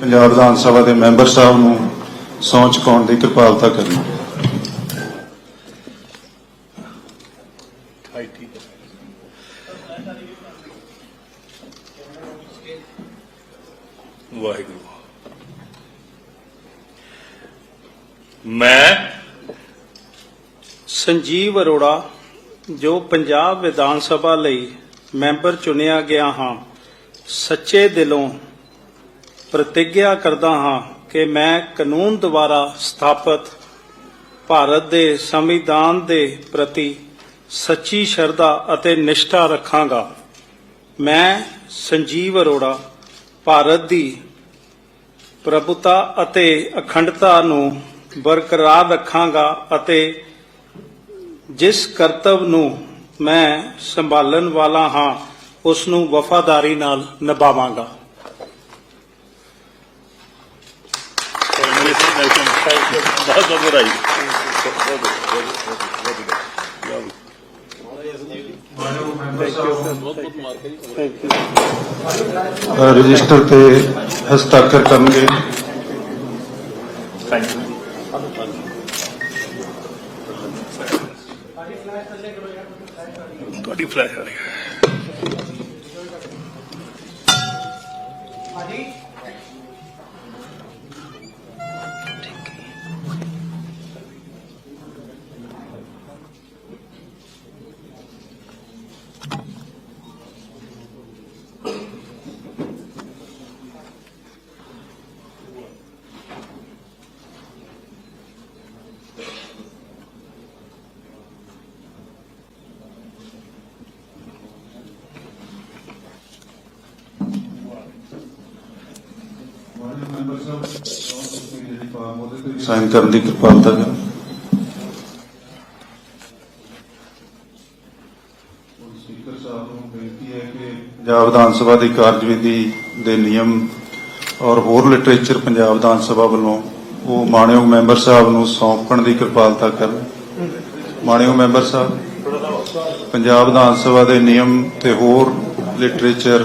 ਪੰਜਾਬ ਵਿਧਾਨ ਸਭਾ ਦੇ ਮੈਂਬਰ ਸਾਹਿਬ ਨੂੰ ਸੌਂ ਚੁਕਾਉਣ ਦੀ ਕਿਰਪਾਲਤਾ ਕਰਨੀ। ਵਾਹਿਗੁਰੂ। ਮੈਂ ਸੰਜੀਵ ਅਰੋੜਾ ਜੋ ਪੰਜਾਬ ਵਿਧਾਨ ਸਭਾ ਲਈ ਮੈਂਬਰ ਚੁਣਿਆ ਗਿਆ ਹਾਂ। ਸੱਚੇ ਦਿਲੋਂ ਪ੍ਰਤੀਗਿਆ ਕਰਦਾ ਹਾਂ ਕਿ ਮੈਂ ਕਾਨੂੰਨ ਦੁਆਰਾ ਸਥਾਪਿਤ ਭਾਰਤ ਦੇ ਸੰਵਿਧਾਨ ਦੇ ਪ੍ਰਤੀ ਸੱਚੀ ਸ਼ਰਧਾ ਅਤੇ ਨਿਸ਼ਠਾ ਰੱਖਾਂਗਾ। ਮੈਂ ਸੰਜੀਵ ਅਰੋੜਾ, ਭਾਰਤ ਦੀ ਪ੍ਰਭੁਤਾ ਅਤੇ ਅਖੰਡਤਾ ਨੂੰ ਬਰਕਰਾਰ ਰੱਖਾਂਗਾ ਅਤੇ ਜਿਸ ਕਰਤੱਵ ਨੂੰ ਮੈਂ ਸੰਭਾਲਣ ਵਾਲਾ ਹਾਂ ਉਸ ਨੂੰ ਵਫਾਦਾਰੀ ਨਾਲ ਨਿਭਾਵਾਂਗਾ। ਬਹੁਤ ਬਹੁਤ ਵਧਾਈ ਬਹੁਤ ਅ, ਰਜਿਸਟਰ ਤੇ ਹਸਤਾਖਰ ਕਰਨਗੇ। ਥੈਂਕ ਯੂ ਤੁਹਾਡੀ ਫਲੈਸ਼ ਆ ਰਹੀ ਹੈ ਸਾਈਨ ਕਰਨ ਦੀ ਕਿਰਪਾਲਤਾ ਕਰਨੀ ਸਪੀਕਰ ਸਾਹਿਬ ਨੂੰ ਬੇਨਤੀ ਹੈ ਕਿ ਪੰਜਾਬ ਵਿਧਾਨ ਸਭਾ ਦੀ ਕਾਰਜਵਿਧੀ ਦੇ ਨਿਯਮ ਔਰ ਹੋਰ ਲਿਟਰੇਚਰ ਪੰਜਾਬ ਵਿਧਾਨ ਸਭਾ ਵੱਲੋਂ ਉਹ ਮਾਣਯੋਗ ਮੈਂਬਰ ਸਾਹਿਬ ਨੂੰ ਸੌਂਪਣ ਦੀ ਕਿਰਪਾਲਤਾ ਕਰਨ। ਮਾਣਯੋਗ ਮੈਂਬਰ ਸਾਹਿਬ ਪੰਜਾਬ ਵਿਧਾਨ ਸਭਾ ਦੇ ਨਿਯਮ ਤੇ ਹੋਰ ਲਿਟਰੇਚਰ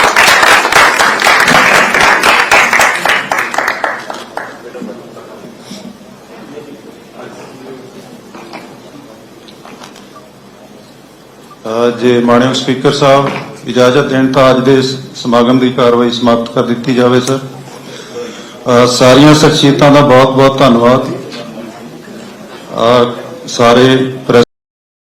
ਜੇ ਮਾਨਯੋਗ ਸਪੀਕਰ ਸਾਹਿਬ, ਇਜਾਜ਼ਤ ਦੇਣ ਤਾਂ ਅੱਜ ਦੇ ਸਮਾਗਮ ਦੀ ਕਾਰਵਾਈ ਸਮਾਪਤ ਕਰ ਦਿੱਤੀ ਜਾਵੇ, ਸਰ। ਸਾਰੀਆਂ ਸ਼ਖਸੀਅਤਾਂ ਦਾ ਬਹੁਤ ਬਹੁਤ ਧੰਨਵਾਦ ਸਾਰੇ